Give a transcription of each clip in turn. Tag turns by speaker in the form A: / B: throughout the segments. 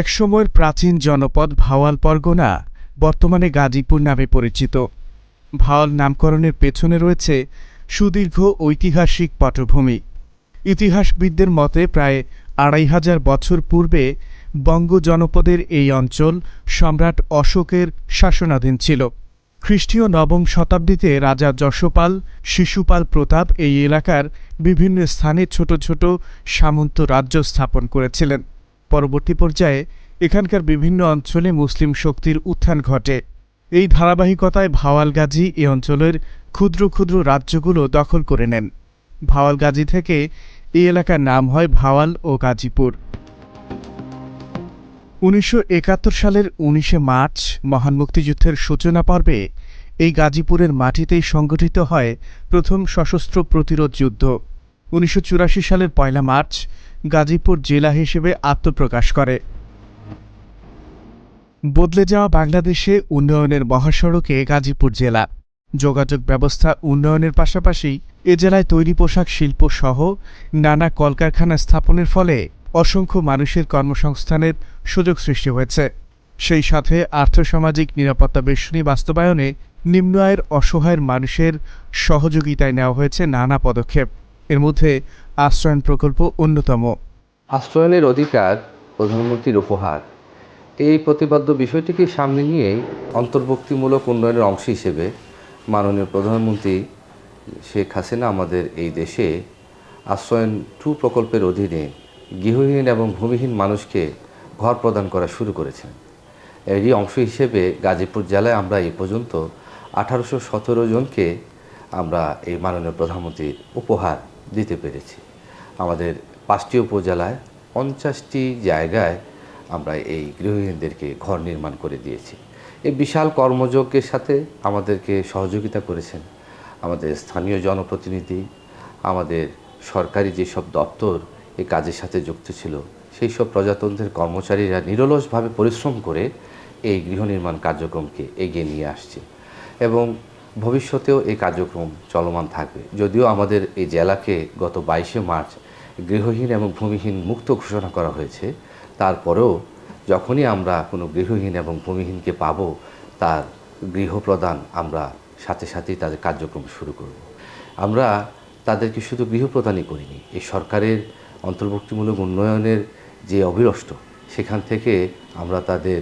A: একসময়ের প্রাচীন জনপদ ভাওয়াল পরগনা, বর্তমানে গাজীপুর নামে পরিচিত। ভাওয়াল নামকরণের পেছনে রয়েছে সুদীর্ঘ ঐতিহাসিক পটভূমি। ইতিহাসবিদদের মতে প্রায় আড়াই হাজার বছর পূর্বে বঙ্গ জনপদের এই অঞ্চল সম্রাট অশোকের শাসনাধীন ছিল। খ্রিস্টীয় নবম শতাব্দীতে রাজা যশোপাল, শিশুপাল প্রতাপ এই এলাকার বিভিন্ন স্থানে ছোট ছোট সামন্ত রাজ্য স্থাপন করেছিলেন। পরবর্তী পর্যায়ে এখানকার বিভিন্ন অঞ্চলে মুসলিম শক্তির উত্থান ঘটে। এই ধারাবাহিকতায় ভাওয়াল গাজী এ অঞ্চলের ক্ষুদ্র ক্ষুদ্র রাজ্যগুলো দখল করে নেন। ভাওয়াল গাজী থেকে এই এলাকার নাম হয় ভাওয়াল ও গাজীপুর। উনিশশো একাত্তর সালের উনিশে মার্চ মহান মুক্তিযুদ্ধের সূচনা পর্বে এই গাজীপুরের মাটিতেই সংগঠিত হয় প্রথম সশস্ত্র প্রতিরোধ যুদ্ধ। উনিশশো চুরাশি সালের পয়লা মার্চ গাজীপুর জেলা হিসেবে আত্মপ্রকাশ করে। বদলে যাওয়া বাংলাদেশে উন্নয়নের মহাসড়কে গাজীপুর জেলা। যোগাযোগ ব্যবস্থা উন্নয়নের পাশাপাশি এ জেলায় তৈরি পোশাক শিল্প সহ নানা কলকারখানা স্থাপনের ফলে অসংখ্য মানুষের কর্মসংস্থানের সুযোগ সৃষ্টি হয়েছে। সেই সাথে আর্থসামাজিক নিরাপত্তা বেষ্টনী বাস্তবায়নে নিম্ন আয়ের অসহায়ের মানুষের সহযোগিতায় নেওয়া হয়েছে নানা পদক্ষেপ। এর মধ্যে আশ্রয়ন প্রকল্প অন্যতম।
B: আশ্রয়নের অধিকার প্রধানমন্ত্রীর উপহার। এই প্রতিপাদ্য বিষয়টিকে সামনে নিয়েই অন্তর্ভুক্তিমূলক উন্নয়নের অংশ হিসেবে মাননীয় প্রধানমন্ত্রী শেখ হাসিনা আমাদের এই দেশে আশ্রয়ন টু প্রকল্পের অধীনে গৃহহীন এবং ভূমিহীন মানুষকে ঘর প্রদান করা শুরু করেছেন। এরই অংশ হিসেবে গাজীপুর জেলায় আমরা এই পর্যন্ত আঠারোশো সতেরো জনকে আমরা এই মাননীয় প্রধানমন্ত্রীর উপহার দিতে পেরেছি। আমাদের পাঁচটি উপজেলায় পঞ্চাশটি জায়গায় আমরা এই গৃহহীনদেরকে ঘর নির্মাণ করে দিয়েছি। এই বিশাল কর্মযজ্ঞের সাথে আমাদেরকে সহযোগিতা করেছেন আমাদের স্থানীয় জনপ্রতিনিধি, আমাদের সরকারি যেসব দপ্তর এই কাজের সাথে যুক্ত ছিল, সেই সব প্রজাতন্ত্রের কর্মচারীরা নিরলসভাবে পরিশ্রম করে এই গৃহ নির্মাণ কার্যক্রমকে এগিয়ে নিয়ে আসছে। এবং ভবিষ্যতেও এই কার্যক্রম চলমান থাকবে। যদিও আমাদের এই জেলাকে গত বাইশে মার্চ গৃহহীন এবং ভূমিহীন মুক্ত ঘোষণা করা হয়েছে, তারপরেও যখনই আমরা কোনো গৃহহীন এবং ভূমিহীনকে পাব, তার গৃহ প্রদান আমরা সাথে সাথেই তাদের কার্যক্রম শুরু করব। আমরা তাদেরকে শুধু গৃহ প্রদানই করিনি, এই সরকারের অন্তর্ভুক্তিমূলক উন্নয়নের যে অবিরষ্ট সেখান থেকে আমরা তাদের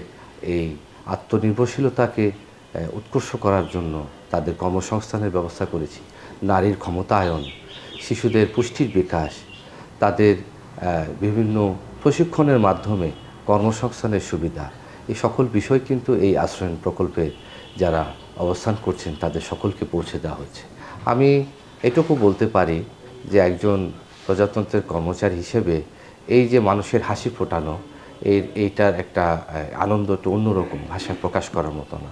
B: এই আত্মনির্ভরশীলতাকে উৎকর্ষ করার জন্য তাদের কর্মসংস্থানের ব্যবস্থা করেছি। নারীর ক্ষমতায়ন, শিশুদের পুষ্টির বিকাশ, তাদের বিভিন্ন প্রশিক্ষণের মাধ্যমে কর্মসংস্থানের সুবিধা, এই সকল বিষয় কিন্তু এই আশ্রয়ন প্রকল্পে যারা অবস্থান করছেন তাদের সকলকে পৌঁছে দেওয়া হচ্ছে আমি এটুকু বলতে পারি যে একজন প্রজাতন্ত্রের কর্মচারী হিসেবে এই যে মানুষের হাসি ফোটানো এর এইটার একটা আনন্দ একটু অন্যরকম ভাষায় প্রকাশ করার মতো না।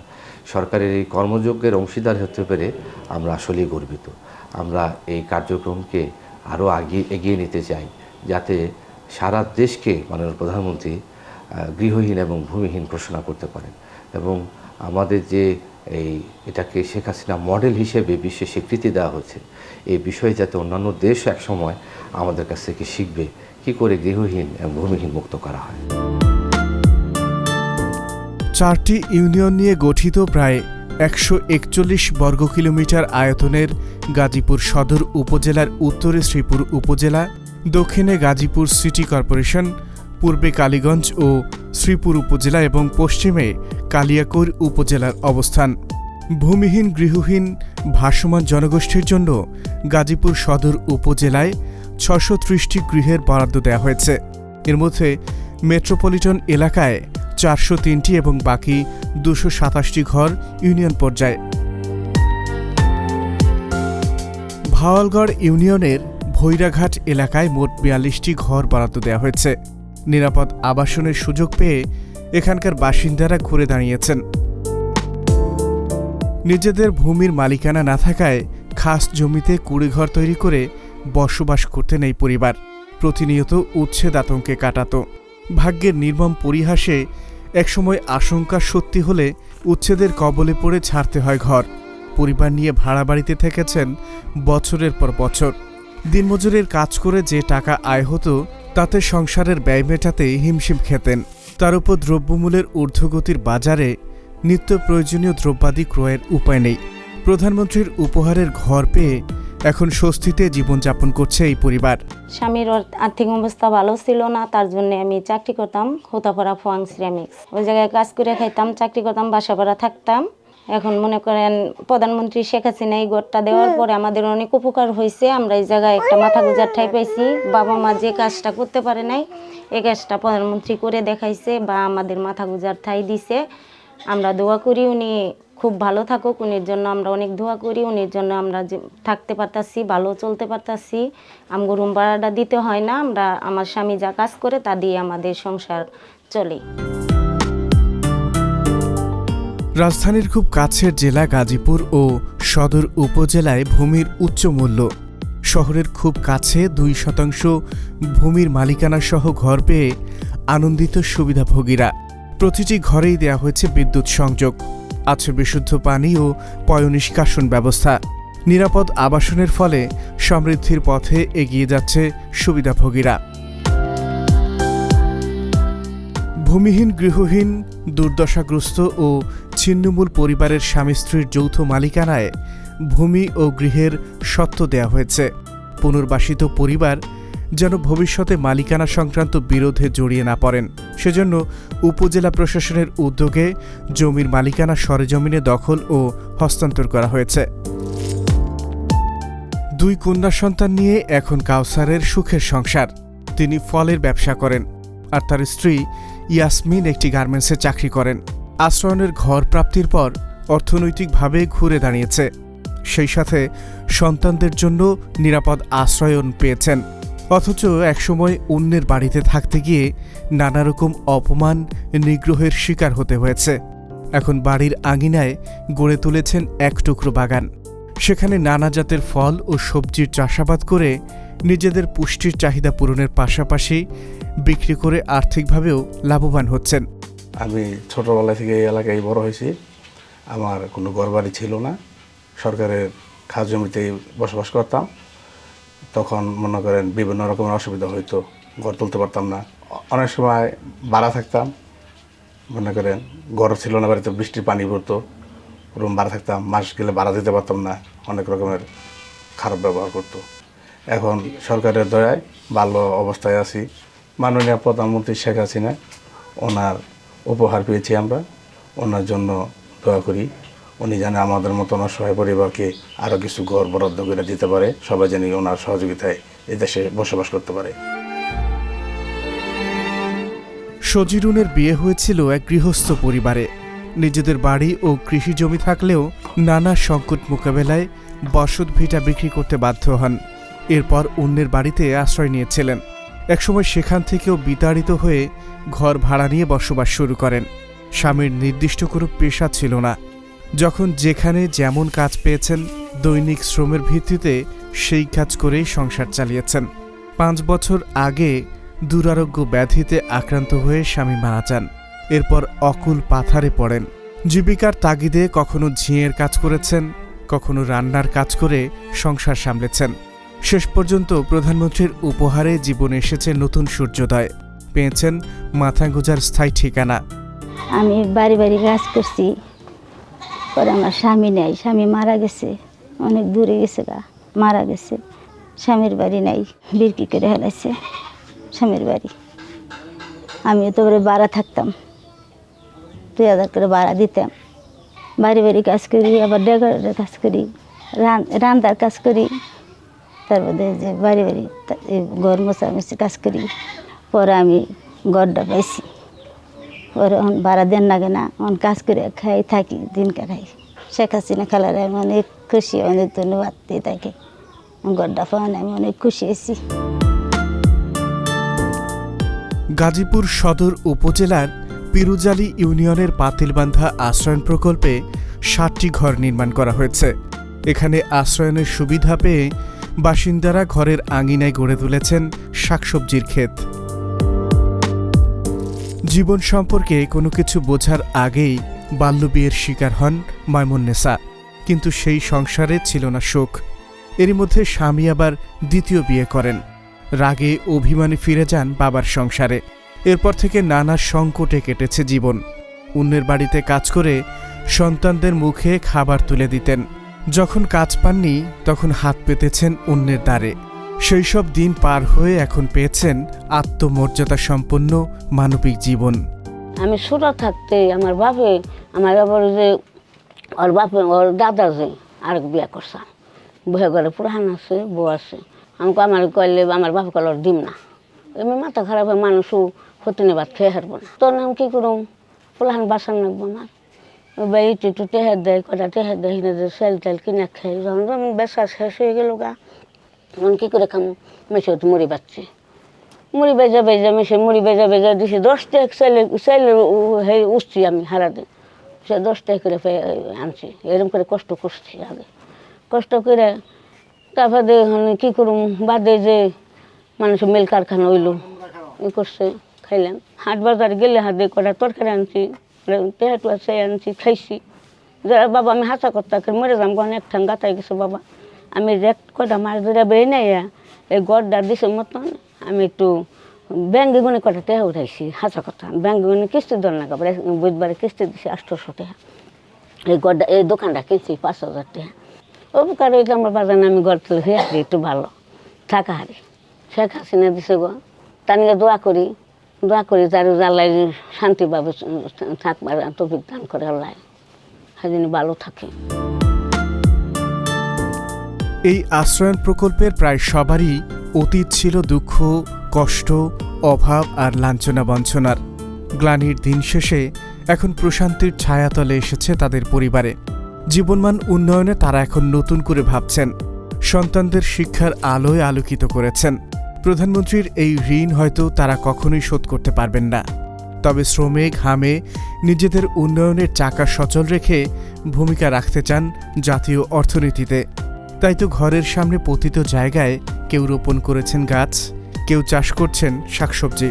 B: সরকারের এই কর্মযজ্ঞের অংশীদার হতে পেরে আমরা আসলেই গর্বিত। আমরা এই কার্যক্রমকে আরও আগিয়ে, এগিয়ে নিতে চাই, যাতে সারা দেশকে মাননীয় প্রধানমন্ত্রী গৃহহীন এবং ভূমিহীন ঘোষণা করতে পারেন। এবং আমাদের যে এই এটাকে শেখ হাসিনা মডেল হিসেবে বিশ্বে স্বীকৃতি দেওয়া হচ্ছে এই বিষয়ে যাতে অন্যান্য দেশ একসময় আমাদের কাছ থেকে শিখবে কি করে গৃহহীন এবং ভূমিহীন মুক্ত করা হয়।
A: চারটি ইউনিয়ন নিয়ে গঠিত প্রায় একশো একচল্লিশ বর্গ কিলোমিটার আয়তনের গাজীপুর সদর উপজেলার উত্তরে শ্রীপুর উপজেলা, দক্ষিণে গাজীপুর সিটি কর্পোরেশন, পূর্বে কালীগঞ্জ ও শ্রীপুর উপজেলা এবং পশ্চিমে কালিয়াকৈর উপজেলার অবস্থান। ভূমিহীন, গৃহহীন, ভাসমান জনগোষ্ঠীর জন্য গাজীপুর সদর উপজেলায় ছশো ত্রিশটি গৃহের বরাদ্দ দেওয়া হয়েছে। এর মধ্যে মেট্রোপলিটন এলাকায় চারশো তিনটি এবং বাকি দুশো সাতাশটি ঘর ইউনিয়ন পর্যায়ে। ভাওয়ালগড় ইউনিয়নের ভৈরাঘাট এলাকায় মোট বিয়াল্লিশটি ঘর বরাদ্দ দেওয়া হয়েছে। নিরাপদ আবাসনের সুযোগ পেয়ে এখানকার বাসিন্দারা ঘুরে দাঁড়িয়েছেন। নিজেদের ভূমির মালিকানা না থাকায় খাস জমিতে কুড়িঘর তৈরি করে বসবাস করতেন এই পরিবার। প্রতিনিয়ত উচ্ছেদ আতঙ্কে কাটাত। ভাগ্যের নির্মম পরিহাসে একসময় আশঙ্কা সত্যি হলে উচ্ছেদের কবলে পড়ে ছাড়তে হয় ঘর। পরিবার নিয়ে ভাড়া বাড়িতে থেকেছেন বছরের পর বছর। দিনমজুরের কাজ করে যে টাকা আয় হতো, তাতে সংসারের ব্যয় মেটাতে হিমশিম খেতেন। তার উপর দ্রব্যমূল্যের ঊর্ধ্বগতির বাজারে নিত্য প্রয়োজনীয় দ্রব্যাদি ক্রয়ের উপায় নেই। প্রধানমন্ত্রীর উপহারের ঘর পেয়ে এখন স্বস্তিতে জীবনযাপন করছে এই পরিবার।
C: স্বামীর আর্থিক অবস্থা ভালো ছিল না, তার জন্য আমি চাকরি করতাম হোতাপাড়া ফোয়াং সিরামিক্স। ওই জায়গায় কাজ করে খাইতাম, চাকরি করতাম, বাসা ভাড়া থাকতাম। এখন মনে করেন প্রধানমন্ত্রী শেখ হাসিনা এই গড়টা দেওয়ার পরে আমাদের অনেক উপকার হয়েছে। আমরা এই জায়গায় একটা মাথা গুজার ঠাই পাইছি। বাবা মা যে কাজটা করতে পারে নাই, এই কাজটা প্রধানমন্ত্রী করে দেখাইছে বা আমাদের মাথা গুজার ঠাই দিছে। আমরা দোয়া করি উনি খুব ভালো থাকুক, উনির জন্য আমরা অনেক দোয়া করি, উনির জন্য আমরা যে থাকতে পারতাছি, ভালো চলতে পারতাছি। আমগো রুম ভাড়াটা দিতে হয় না, আমরা আমার স্বামী যা কাজ করে তা দিয়ে আমাদের সংসার চলে।
A: রাজধানীর খুব কাছের জেলা গাজীপুর ও সদর উপজেলায় ভূমির উচ্চ মূল্য। শহরের খুব কাছে দুই শতাংশ ভূমির মালিকানা সহ ঘর পেয়ে আনন্দিত সুবিধাভোগীরা। প্রতিটি ঘরেই দেয়া হয়েছে বিদ্যুৎ সংযোগ। আছে বিশুদ্ধ পানি ও পয়নিষ্কাশন ব্যবস্থা। নিরাপদ আবাসনের ফলে সমৃদ্ধির পথে এগিয়ে যাচ্ছে সুবিধাভোগীরা। ভূমিহীন, গৃহহীন, দুর্দশাগ্রস্ত ও ছিন্নমূল পরিবারের স্বামী স্ত্রীর যৌথ মালিকানায় ভূমি ও গৃহের সত্ত্ব দেয়া হয়েছে। পুনর্বাসিত পরিবার যেন ভবিষ্যতে মালিকানা সংক্রান্ত বিরোধে জড়িয়ে না পড়েন। সেজন্য উপজেলা প্রশাসনের উদ্যোগে জমির মালিকানা সরেজমিনে দখল ও হস্তান্তর করা হয়েছে। দুই কন্যা সন্তান নিয়ে এখন কাউসারের সুখের সংসার। তিনি ফলের ব্যবসা করেন আর তার স্ত্রী ইয়াসমিন একটি গার্মেন্টসে চাকরি করেন। আশ্রয়নের ঘর প্রাপ্তির পর অর্থনৈতিকভাবে ঘুরে দাঁড়িয়েছে। সেই সাথে সন্তানদের জন্য নিরাপদ আশ্রয়ন পেয়েছেন। অথচ একসময় অন্যের বাড়িতে থাকতে গিয়ে নানা রকম অপমান, নিগ্রহের শিকার হতে হয়েছে। এখন বাড়ির আঙিনায় গড়ে তুলেছেন এক টুকরো বাগান। সেখানে নানা জাতের ফল ও সবজির চাষাবাদ করে নিজেদের পুষ্টির চাহিদা পূরণের পাশাপাশি বিক্রি করে আর্থিকভাবেও লাভবান হচ্ছেন।
D: আমি ছোটোবেলা থেকে এই এলাকায় বড় হয়েছি। আমার কোনো ঘরবাড়ি ছিল না। সরকারের খাস জমিতেই বসবাস করতাম। তখন মনে করেন বিভিন্ন রকমের অসুবিধা হইতো, ঘর তুলতে পারতাম না। অনেক সময় ভাড়া থাকতাম, মনে করেন ঘর ছিল না, বাড়িতে বৃষ্টির পানি পড়তো, রুম ভাড়া থাকতাম, মাস গেলে ভাড়া দিতে পারতাম না, অনেক রকমের খারাপ ব্যবহার করতো। এখন সরকারের দয়ায় ভালো অবস্থায় আছি। মাননীয় প্রধানমন্ত্রী শেখ হাসিনা, ওনার উপহার পেয়েছি আমরা, ওনার জন্য দোয়া করি। উনি যেন আমাদের মতন অসহায় পরিবারকে আরও কিছু ঘর বরাদ্দ করে দিতে পারে, সবাই যেন ওনার সহযোগিতায় এদেশে বসবাস করতে পারে।
A: সজিরুনের বিয়ে হয়েছিল এক গৃহস্থ পরিবারে। নিজেদের বাড়ি ও কৃষি জমি থাকলেও নানা সংকট মোকাবেলায় বসত ভিটা বিক্রি করতে বাধ্য হন। এরপর অন্যের বাড়িতে আশ্রয় নিয়েছিলেন। একসময় সেখান থেকেও বিতাড়িত হয়ে ঘর ভাড়া নিয়ে বসবাস শুরু করেন। স্বামীর নির্দিষ্ট কোনো পেশা ছিল না। যখন যেখানে যেমন কাজ পেয়েছেন, দৈনিক শ্রমের ভিত্তিতে সেই কাজ করেই সংসার চালিয়েছেন। পাঁচ বছর আগে দুরারোগ্য ব্যাধিতে আক্রান্ত হয়ে স্বামী মারা যান। এরপর অকুল পাথারে পড়েন। জীবিকার তাগিদে কখনো ঝিঁয়ের কাজ করেছেন, কখনো রান্নার কাজ করে সংসার সামলেছেন। শেষ পর্যন্ত প্রধানমন্ত্রীর উপহারে জীবনে এসেছে নতুন সূর্যোদয়। পেয়েছেন মাথা গোজার স্থায়ী ঠিকানা।
E: আমি বাড়ি বাড়ি কাজ করছি। পরে আমার স্বামী নেই। স্বামী মারা গেছে। অনেক দূরে গেছে গা, মারা গেছে। স্বামীর বাড়ি নাই বিক্রি করে হেলাইছে স্বামীর বাড়ি। আমিও তো করে ভাড়া থাকতাম। দুই হাজার করে ভাড়া দিতাম। বাড়ি বাড়ি কাজ করি, আবার ডেকোরেটের কাজ করি, রান- রান্নার কাজ করি। তারপরে যে বাড়ি বাড়ি ঘর মোছামুছি কাজ করি। পরে আমি ঘরটা পাইছি। ওর এখন ভাড়া দেন লাগে না অন কাজ করে খাই, থাকি দিন কাটাই শেখ হাসিনা খেলার আমি অনেক খুশি, অনেক ধন্যবাদ দিয়ে থাকে। গড্ডা পাওয়ান আমি অনেক খুশি হয়েছি।
A: গাজীপুর সদর উপজেলার পিরুজালি ইউনিয়নের পাতিলবান্ধা আশ্রয়ন প্রকল্পে ষাটটি ঘর নির্মাণ করা হয়েছে। এখানে আশ্রয়নের সুবিধা পেয়ে বাসিন্দারা ঘরের আঙিনায় গড়ে তুলেছেন শাকসবজির ক্ষেত। জীবন সম্পর্কে কোনো কিছু বোঝার আগেই বাল্যবিয়ের শিকার হন মাইমুন্নেসা কিন্তু সেই সংসারে ছিল না সুখ এরই মধ্যে স্বামী আবার দ্বিতীয় বিয়ে করেন। রাগে অভিমানে ফিরে যান বাবার সংসারে। এরপর থেকে নানা সংকটে কেটেছে জীবন। অন্যের বাড়িতে কাজ করে সন্তানদের মুখে খাবার তুলে দিতেন। যখন কাজ পাননি, তখন হাত পেতেছেন অন্যের দ্বারে। সব দিন পার হয়ে এখন পেয়েছেন আত্মমর্যাদা সম্পন্ন মানবিক জীবন।
E: আমি ছোট থাকতে আমার বাপে, আমার আবার যে, ওর বাপে, ওর দাদা যে আরেক বিয়া করছে। বহে ঘরে পুরান আছে, বউ আছে। আমাকে আমার কইলে আমার বাপ কল দিম না। এমনি মাথা খারাপ হয় মানুষও হতে ভাত খেয়ে হারবো না। তোর নাম কী করুম? পুলাহান বাসান লাগবো আমার? বাই, একটু টেহার দেয় কটা টেহার দেয় সেল টেল কিনে খাই যখন বেসা শেষ হয়ে গেল গা তখন কী করে খাম? মেসে তো মরি বাচ্চি মুড়ি বেজা বেজা, মেসে মুড়ি বেজা বেজা দিছে দশটা এক চাইলে চাইলে হয়ে উঠছি আমি হারা দিন সে দশটা করে আনছি। এরকম করে কষ্ট করছি আগে। কষ্ট করে তারপরে এখন কী করুম? বাদে যে মানুষ মিল কারখানা হইল। ই করছে, খাইলাম। হাট বাজার গেলে হাতে কটা তরকারি আনছি পেহাটু আছে আনছি, খাইছি। বাবা, আমি হাসা করতে মরে যাম, কোন এক ঠাং গাতাই গেছে, বাবা। আমি এক কটা মাছ ধরে বেয়ে নাই এই গড়টা দিছে মতন আমি একটু ব্যাঙ্গে গুনে কটা উঠাইছি, হাসা কথা। ব্যাঙ্গে গুনে কিস্তি দল না কাপড় বুধবারে কিস্তি দিছি আটশোশো টাকা এই গড়টা এই দোকানটা কিনছি পাঁচ হাজার টাকা উপকার হয়েছে আমার বাজার, আমি গড় তুলে হয়ে আসি, একটু ভালো। থাকা হারি। শেখ হাসিনা দিছে গো। তার নিয়ে দোয়া করি দোয়া করি তার জ্বালাই শান্তিভাবে থাকবার তফিক দান করে আল্লাহ। হাজিনি ভালো থাকে।
A: এই আশ্রয়ন প্রকল্পের প্রায় সবারই অতীত ছিল দুঃখ, কষ্ট, অভাব আর লাঞ্ছনা বঞ্চনার। গ্লানির দিন শেষে এখন প্রশান্তির ছায়াতলে এসেছে তাদের পরিবারে। জীবনমান উন্নয়নে তারা এখন নতুন করে ভাবছেন। সন্তানদের শিক্ষার আলোয় আলোকিত করেছেন। প্রধানমন্ত্রীর এই ঋণ হয়তো তারা কখনোই শোধ করতে পারবেন না। তবে শ্রমে ঘামে নিজেদের উন্নয়নের চাকা সচল রেখে ভূমিকা রাখতে চান জাতীয় অর্থনীতিতে। তাই তো ঘরের সামনে পতিত জায়গায় কেউ রোপণ করেছেন গাছ, কেউ চাষ করছেন শাকসবজি।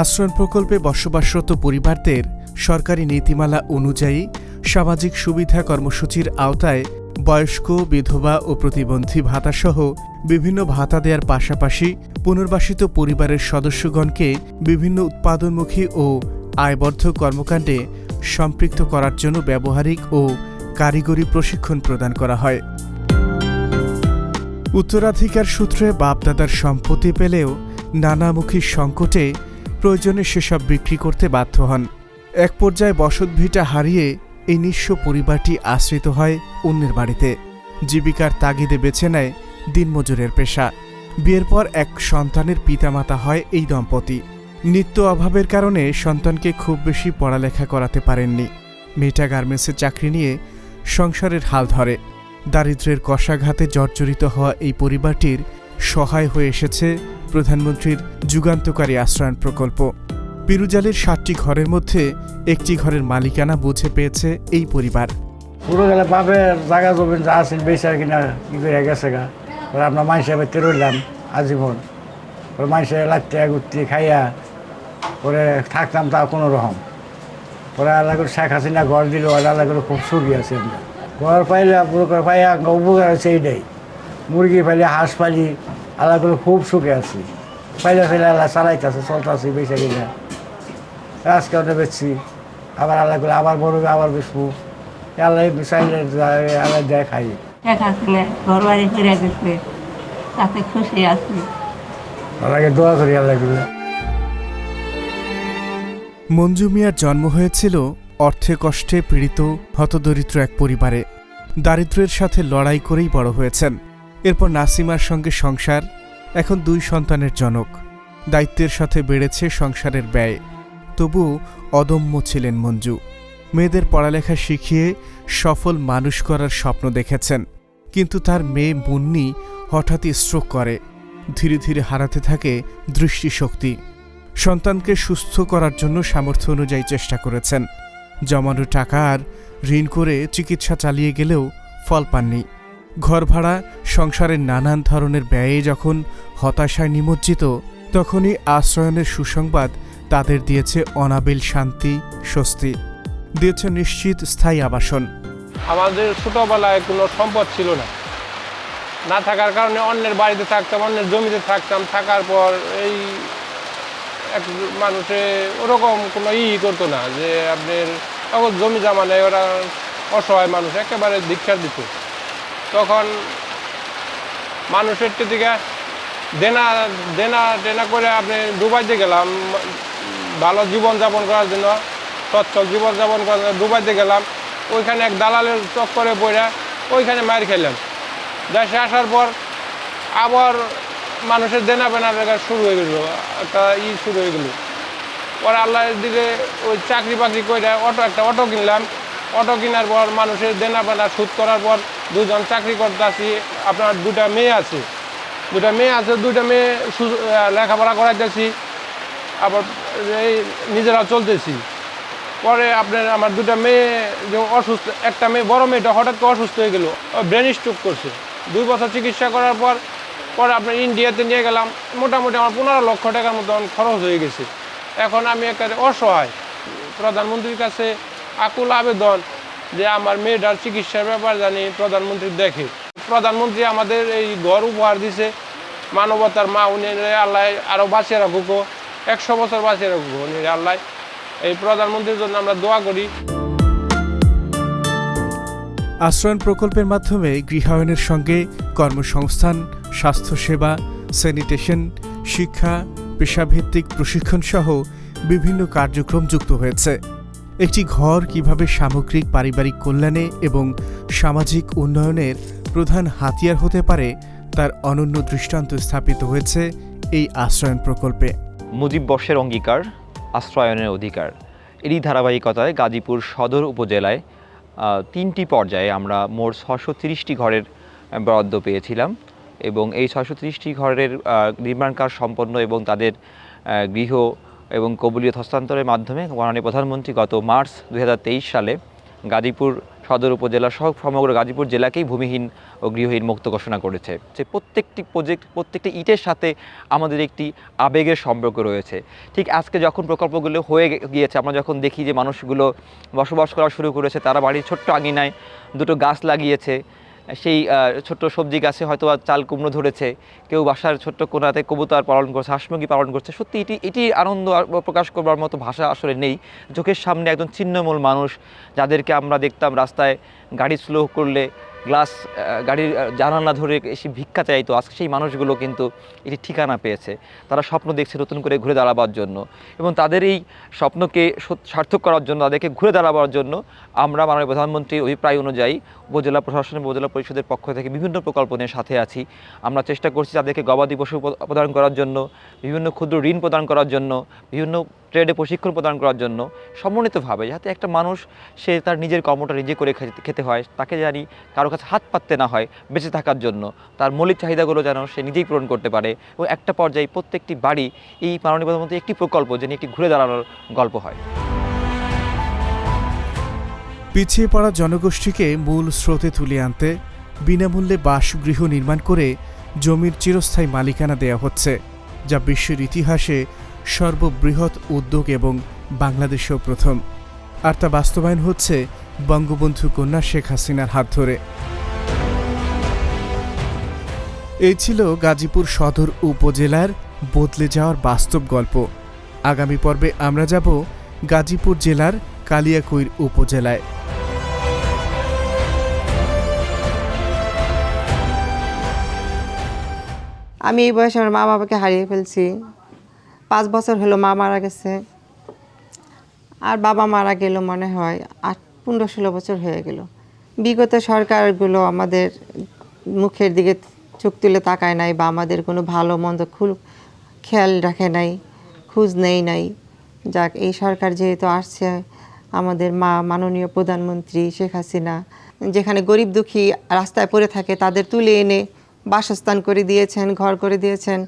A: আশ্রয়ণ প্রকল্পে বসবাসরত পরিবারদের সরকারি নীতিমালা অনুযায়ী সামাজিক সুবিধা কর্মসূচির আওতায় বয়স্ক, বিধবা ও প্রতিবন্ধী ভাতাসহ বিভিন্ন ভাতা দেওয়ার পাশাপাশি পুনর্বাসিত পরিবারের সদস্যগণকে বিভিন্ন উৎপাদনমুখী ও আয়বর্ধ কর্মকাণ্ডে সম্পৃক্ত করার জন্য ব্যবহারিক ও কারিগরি প্রশিক্ষণ প্রদান করা হয়। উত্তরাধিকার সূত্রে বাপদাদার সম্পত্তি পেলেও নানামুখী সংকটে প্রয়োজনে সেসব বিক্রি করতে বাধ্য হন। এক পর্যায়ে বসতভিটা হারিয়ে এই নিঃস্ব পরিবারটি আশ্রিত হয় অন্যের বাড়িতে। জীবিকার তাগিদে বেছে নেয় দিনমজুরের পেশা। বিয়ের পর এক সন্তানের পিতামাতা হয় এই দম্পতি। নিত্য অভাবের কারণে সন্তানকে খুব বেশি পড়ালেখা করাতে পারেননি। মেয়েটা গার্মেন্টসে চাকরি নিয়ে সংসারের হাল ধরে। দারিদ্র্যের কষাঘাতে জর্জরিত হওয়া এই পরিবারটির সহায় হয়ে এসেছে প্রধানমন্ত্রীর যুগান্তকারী আশ্রয়ণ প্রকল্প। পিরুজালের সাতটি ঘরের মধ্যে একটি ঘরের মালিকানা বুঝে পেয়েছে এই পরিবার।
F: পুরো গেলে বাপের জায়গা জমিন যা আছে বেশি আর কিনা ই করে গেছে গা। আমরা বেতে রইলাম আজীবন। মাইসে লাগতে ঘুরতে খাইয়া পরে থাকতাম তা কোনো রকম। পরে আল্লাহ করে শেখ হাসিনা ঘর দিল আল্লাহ করে খুব সুখী আছে আমরা। ঘর পাইলে পুরো করে পাইয়া উপকার আছে এইটাই। মুরগি পাইলে হাঁস পালি আল্লাহ করে খুব সুখে আছি। পাইলে ফেলে আল্লাহ চালাইতেছে চলতেছি বেঁচে গেলে আজকে ওটা বেচছি আবার আল্লাহ করে আবার বড় আবার বেচবো। আল্লাহ চাইলে আল্লাহ দেয় খাই
G: দেখা আসলে ঘর বাড়ি ফিরে গেছে তাতে খুশি আছি।
F: আল্লাহকে দোয়া করি আল্লাহ
A: মঞ্জু মিয়ার জন্ম হয়েছিল অর্থে কষ্টে পীড়িত, হতদরিদ্র এক পরিবারে। দারিদ্র্যের সাথে লড়াই করেই বড় হয়েছেন। এরপর নাসিমার সঙ্গে সংসার, এখন দুই সন্তানের জনক। দায়িত্বের সাথে বেড়েছে সংসারের ব্যয়। তবু অদম্য ছিলেন মঞ্জু। মেয়েদের পড়ালেখা শিখিয়ে সফল মানুষ করার স্বপ্ন দেখেছেন। কিন্তু তার মেয়ে মুন্নি হঠাৎই স্ট্রোক করে। ধীরে ধীরে হারাতে থাকে দৃষ্টিশক্তি। সন্তানকে সুস্থ করার জন্য সামর্থ্য অনুযায়ী চেষ্টা করেছেন। জমানো টাকা আর ঋণ করে চিকিৎসা চালিয়ে গেলেও ফল পাননি। ঘর ভাড়া, সংসারের নানান ধরনের ব্যয়ে যখন হতাশায় নিমজ্জিত, তখনই আশ্রয়নের সুসংবাদ তাদের দিয়েছে অনাবিল শান্তি, স্বস্তি। দিয়েছে নিশ্চিত স্থায়ী আবাসন।
H: আমাদের ছোটবেলায় কোনো সম্পদ ছিল না। না থাকার কারণে অন্যের বাড়িতে থাকতাম, অন্যের জমিতে থাকতাম। থাকার পর এই এক মানুষে ওরকম কোনো ই করতো না যে আপনার তখন জমি জমা নেই ওরা অসহায় মানুষ, একেবারে দীক্ষা দিত। তখন মানুষের দিকে দেনা দেনা টেনা করে আপনি দুবাইতে গেলাম, ভালো জীবনযাপন করার জন্য, সচ্ছল জীবনযাপন করার জন্য দুবাইতে গেলাম, ওইখানে এক দালালের চক্করে পড়ে ওইখানে মার খেলাম দেশে আসার পর আবার মানুষের দেনা বেনা দেখা শুরু হয়ে গেল, একটা ই শুরু হয়ে গেল। পরে আল্লাহর দিকে ওই চাকরি বাকরি করে অটো, একটা অটো কিনলাম। অটো কেনার পর মানুষের দেনা বেনা সুদ করার পর দুজন চাকরি করতে আসি আপনার দুটা মেয়ে আছে। দুটা মেয়ে আছে, দুইটা মেয়ে লেখাপড়া করাইতেছি, আবার এই নিজেরা চলতেছি। পরে আপনার আমার দুটা মেয়ে যে অসুস্থ, একটা মেয়ে বড় মেয়েটা হঠাৎ করে অসুস্থ হয়ে গেল ব্রেন স্ট্রোক করছে। দুই বছর চিকিৎসা করার পর পরে আপনার ইন্ডিয়াতে নিয়ে গেলাম, মোটামুটি আমার পনেরো লক্ষ টাকার মতন খরচ হয়ে গেছে। এখন আমি একেবারে অসহায়। প্রধানমন্ত্রীর কাছে আকুল আবেদন যে আমার মেয়েটার চিকিৎসার ব্যাপার জানি প্রধানমন্ত্রী দেখে। প্রধানমন্ত্রী আমাদের এই ঘর উপহার দিছে, মানবতার মা উনি আল্লাহ আরও বাঁচিয়ে রাখুক একশো বছর বাঁচিয়ে রাখুক উনি আল্লাহ। এই প্রধানমন্ত্রীর জন্য আমরা দোয়া করি।
A: আশ্রয়ণ প্রকল্পের মাধ্যমে গৃহায়নের সঙ্গে কর্মসংস্থান স্বাস্থ্যসেবা স্যানিটেশন, শিক্ষা, পেশাভিত্তিক প্রশিক্ষণ সহ বিভিন্ন কার্যক্রম যুক্ত হয়েছে। একটি ঘর কীভাবে সামগ্রিক পারিবারিক কল্যাণে এবং সামাজিক উন্নয়নের প্রধান হাতিয়ার হতে পারে, তার অনন্য দৃষ্টান্ত স্থাপিত হয়েছে এই আশ্রয়ণ প্রকল্পে।
I: মুজিব বর্ষের অঙ্গীকার আশ্রয়নের অধিকার। এরই ধারাবাহিকতায় গাজীপুর সদর উপজেলায় তিনটি পর্যায়ে আমরা মোট ছশো তিরিশটি ঘরের বরাদ্দ পেয়েছিলাম। এবং এই ছশো তিরিশটি ঘরের নির্মাণ কাজ সম্পন্ন এবং তাদের গৃহ এবং কবুলিয়ত হস্তান্তরের মাধ্যমে মাননীয় প্রধানমন্ত্রী গত মার্চ দু হাজার তেইশ সালে গাজীপুর সদর উপজেলা সহ সমগ্র গাজীপুর জেলাকেই ভূমিহীন ও গৃহহীন মুক্ত ঘোষণা করেছে। যে প্রত্যেকটি প্রজেক্ট প্রত্যেকটি ইটের সাথে আমাদের একটি আবেগের সম্পর্ক রয়েছে। ঠিক আজকে যখন প্রকল্পগুলো হয়ে গিয়েছে, আমরা যখন দেখি যে মানুষগুলো বসবাস করা শুরু করেছে, তারা বাড়ির ছোট্ট আঙিনায় দুটো গাছ লাগিয়েছে সেই ছোট্ট সবজি গাছে হয়তো চাল কুমড়ো ধরেছে, কেউ বাসার ছোট্ট কোনাতে কবুতর পালন করছে, হাঁস মুরগি পালন করছে। সত্যি এটি এটি আনন্দ প্রকাশ করবার মতো ভাষা আসলে নেই। চোখের সামনে একজন ছিন্নমূল মানুষ যাদেরকে আমরা দেখতাম রাস্তায় গাড়ি স্লো করলে গ্লাস গাড়ির জানালা ধরে এসে ভিক্ষা চাইতো, আজকে সেই মানুষগুলো কিন্তু এটি ঠিকানা পেয়েছে। তারা স্বপ্ন দেখছে নতুন করে ঘুরে দাঁড়াবার জন্য এবং তাদের এই স্বপ্নকে সার্থক করার জন্য, তাদেরকে ঘুরে দাঁড়াবার জন্য আমরা মাননীয় প্রধানমন্ত্রীর অভিপ্রায় অনুযায়ী উপজেলা প্রশাসন এবং উপজেলা পরিষদের পক্ষ থেকে বিভিন্ন প্রকল্প নিয়ে সাথে আছি। আমরা চেষ্টা করছি তাদেরকে গবাদি পশু প্রদান করার জন্য, বিভিন্ন ক্ষুদ্র ঋণ প্রদান করার জন্য, বিভিন্ন ট্রেডে প্রশিক্ষণ প্রদান করার জন্য সমন্বিতভাবে যাতে একটা মানুষ সে তার নিজের কর্মটা নিজে করে খেতে- হয়, তাকে জানি কারও কাছে হাত পাততে না হয় বেঁচে থাকার জন্য। তার মৌলিক চাহিদাগুলো যেন সে নিজেই পূরণ করতে পারে এবং একটা পর্যায়ে প্রত্যেকটি বাড়ি এই মাননীয় প্রধানমন্ত্রী একটি প্রকল্প, যেন একটি ঘুরে দাঁড়ানোর গল্প হয়।
A: পিছিয়ে পড়া জনগোষ্ঠীকে মূল স্রোতে তুলে আনতে বিনামূল্যে বাসগৃহ নির্মাণ করে জমির চিরস্থায়ী মালিকানা দেয়া হচ্ছে, যা বিশ্বের ইতিহাসে সর্ববৃহৎ উদ্যোগ এবং বাংলাদেশেও প্রথম। আর তা বাস্তবায়ন হচ্ছে বঙ্গবন্ধু কন্যা শেখ হাসিনার হাত ধরে। এই ছিল গাজীপুর সদর উপজেলার বদলে যাওয়ার বাস্তব গল্প। আগামী পর্বে আমরা যাব গাজীপুর জেলার কালিয়াকৈর উপজেলায়।
J: আমি এই বয়সে আমার মা বাবাকে হারিয়ে ফেলছি। পাঁচ বছর হলো মা মারা গেছে। আর বাবা মারা গেল মনে হয় আট, পনেরো, ষোলো বছর হয়ে গেল। বিগত সরকারগুলো আমাদের মুখের দিকে চোখ তুলে তাকায় নাই বা আমাদের কোনো ভালো, মন্দ খুল, খেয়াল রাখে নাই, খোঁজ নেই নাই। যাক, এই সরকার যেহেতু আসছে, আমাদের মা মাননীয় প্রধানমন্ত্রী শেখ হাসিনা, যেখানে গরিব দুঃখী রাস্তায় পড়ে থাকে, তাদের তুলে এনে বাসস্থান করে দিয়েছেন, ঘর করে দিয়েছেন।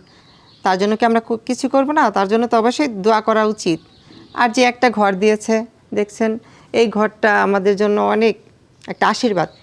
J: তার জন্য কি আমরা কিছু করব না? তার জন্য তো অবশ্যই দোয়া করা উচিত। আর যে একটা ঘর দিয়েছে, দেখছেন, এই ঘরটা আমাদের জন্য অনেক একটা আশীর্বাদ।